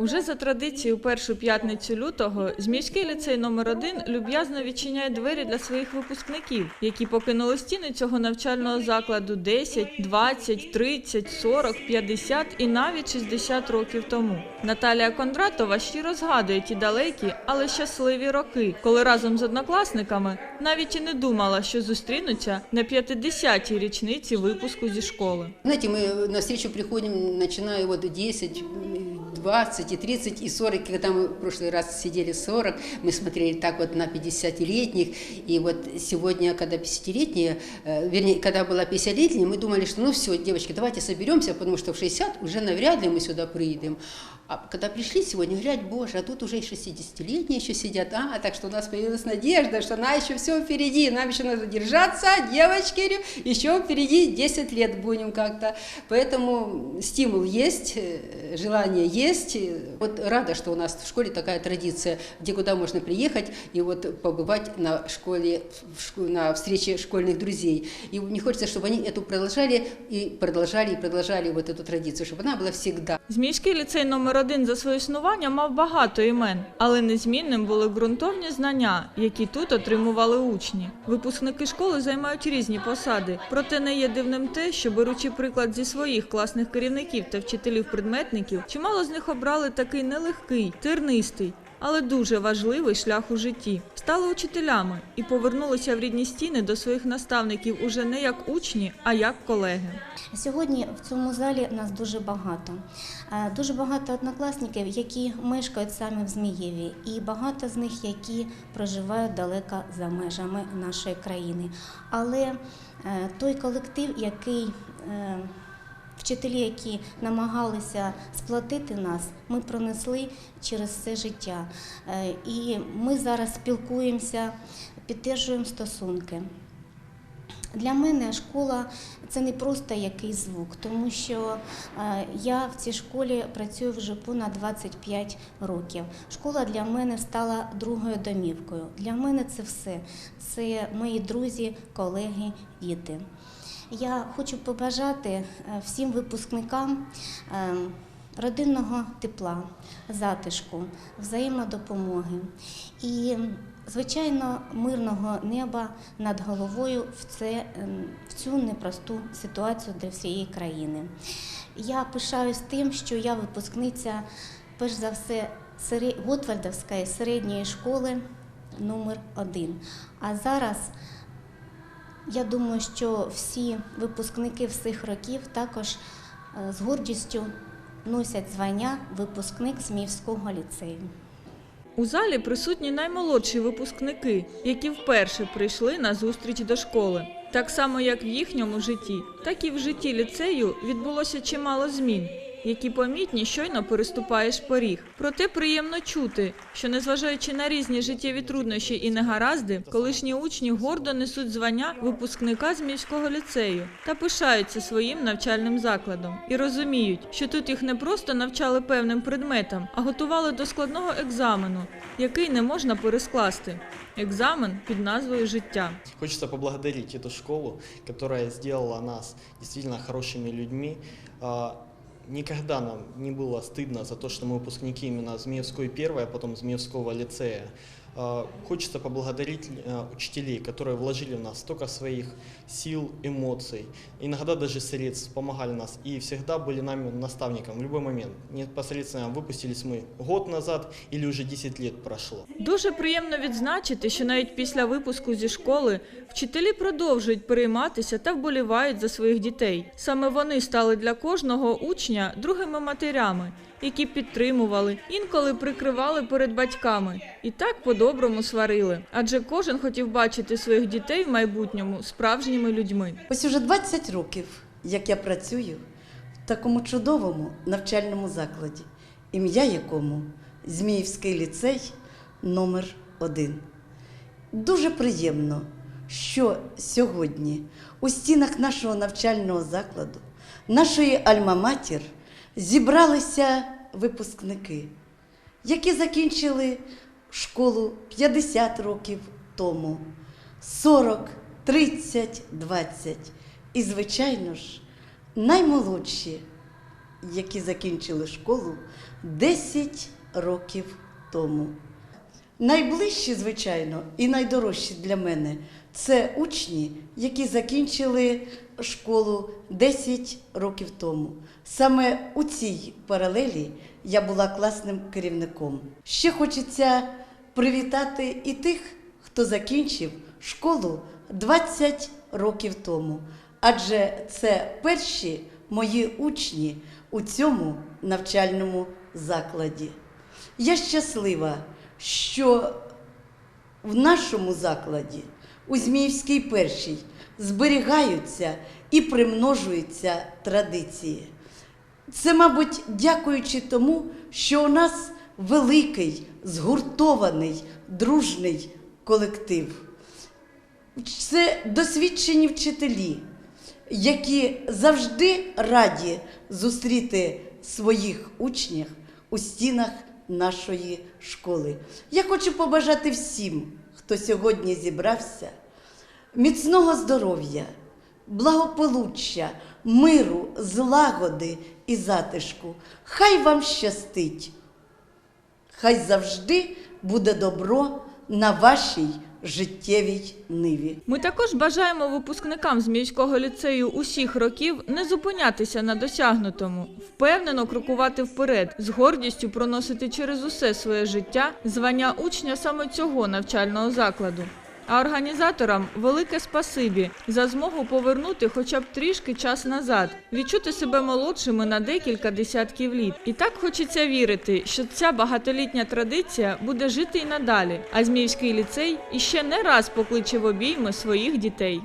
Уже за традицією першу п'ятницю лютого Зміївський ліцей номер 1 люб'язно відчиняє двері для своїх випускників, які покинули стіни цього навчального закладу 10, 20, 30, 40, 50 і навіть 60 років тому. Наталія Кондратова щиро згадує ті далекі, але щасливі роки, коли разом з однокласниками навіть і не думала, що зустрінуться на 50-й річниці випуску зі школи. Знаете, мы на встречу приходим, начиная вот 10, 20 и 30 и 40, когда мы в прошлый раз сидели 40, мы смотрели так вот на 50-летних, и вот сегодня, когда 50-летние, э, вернее, когда была 50-летняя, мы думали, что ну все, девочки, давайте соберемся, потому что в 60 уже навряд ли мы сюда приедем. А когда пришли сегодня, говорят, боже, а тут уже и 60-летние еще сидят, а, так что у нас появилась надежда, что на еще все впереди, нам еще надо держаться, девочки, говорю, еще впереди 10 лет будем как-то. Поэтому стимул есть, э, желание есть. Вот рада, что у нас в школе такая традиция, где куда можно приехать и вот побывать на школе, в шко- на встрече школьных друзей. И мне хочется, чтобы они эту продолжали и продолжали и продолжали вот эту традицию, чтобы она была всегда. Зміївський ліцей номер 1 за своє існування мав багато імен, але незмінним були ґрунтовні знання, які тут отримували учні. Випускники школи займають різні посади, проте не є дивним те, що беручи приклад зі своїх класних керівників та вчителів-предметників, чимало з них обрали такий нелегкий, тернистий. Але дуже важливий шлях у житті стали учителями і повернулися в рідні стіни до своїх наставників уже не як учні, а як колеги. Сьогодні в цьому залі нас дуже багато. Е, Дуже багато однокласників, які мешкають саме в Змієві, і багато з них, які проживають далеко за межами нашої країни. Але е, той колектив, який е, Вчителі, які намагалися сплатити нас, ми пронесли через все життя. Е, І ми зараз спілкуємося, підтримуємо стосунки. Для мене школа це не просто якийсь звук, тому що е, я в цій школі працюю вже понад 25 років. Школа для мене стала другою домівкою. Для мене це все. Це мої друзі, колеги, діти. Я хочу побажати е, всім випускникам е, родинного тепла, затишку, взаємодопомоги і, звичайно, мирного неба над головою в, це, ем, в цю непросту ситуацію для всієї країни. Я пишаюсь тим, що я випускниця, перш за все, Готвальдовської середньої школи номер 1 А зараз я думаю, що всі випускники всіх років також е, з гордістю носять звання випускник Зміївського ліцею. У залі присутні наймолодші випускники, які вперше прийшли на зустріч до школи. Так само, як в їхньому житті, так і в житті ліцею відбулося чимало змін, які помітні щойно переступаєш поріг. Проте приємно чути, що незважаючи на різні життєві труднощі і негаразди, колишні учні гордо несуть звання випускника з міського ліцею та пишаються своїм навчальним закладом і розуміють, що тут їх не просто навчали певним предметам, а готували до складного екзамену, який не можна перескласти. Екзамен під назвою життя. Хочется поблагодарить эту школу, которая сделала нас действительно хорошими людьми. А, Никогда нам не было стыдно за то, что мы выпускники именно Змеевской первой, а потом Змеевского лицея. А, Хочется поблагодарить э, учителей, которые вложили в нас столько своих сил, эмоций, иногда даже средств, помогали нас и всегда были нами наставником в любой момент. Непосредственно выпустились мы год назад или уже 10 лет прошло. Дуже приємно відзначити, що навіть після випуску зі школи вчителі продовжують перейматися та вболівають за своїх дітей. Саме вони стали для кожного учня другими матерями, які підтримували, інколи прикривали перед батьками і так по-доброму сварили. Адже кожен хотів бачити своїх дітей в майбутньому справжніми людьми. Ось уже 20 років, як я працюю в такому чудовому навчальному закладі, ім'я якому Зміївський ліцей номер 1 Дуже приємно, що сьогодні у стінах нашого навчального закладу, нашої Альма-Матір, зібралися випускники, які закінчили школу 50 років тому, 40, 30, 20. І, звичайно ж, наймолодші які закінчили школу 10 років тому. Найближчі, звичайно, і найдорожчі для мене це учні, які закінчили школу 10 років тому. Саме у цій паралелі я була класним керівником. Ще хочеться привітати і тих, хто закінчив школу 20 років тому. Адже це перші мої учні у цьому навчальному закладі. Я щаслива, що в нашому закладі, у Зміївській першій, зберігаються і примножуються традиції. Це, мабуть, дякуючи тому, що у нас великий, згуртований, дружний колектив. Це досвідчені вчителі, які завжди раді зустріти своїх учнів у стінах нашої школи. Я хочу побажати всім, хто сьогодні зібрався, міцного здоров'я, благополуччя, миру, злагоди і затишку. Хай вам щастить! Хай завжди буде добро на вашій життєвій ниві. Ми також бажаємо випускникам з міського ліцею усіх років не зупинятися на досягнутому, впевнено крокувати вперед, з гордістю проносити через усе своє життя звання учня саме цього навчального закладу. А організаторам велике спасибі за змогу повернути хоча б трішки час назад, відчути себе молодшими на декілька десятків літ. І так хочеться вірити, що ця багатолітня традиція буде жити й надалі, а Зміївський ліцей іще не раз покличе в обійми своїх дітей.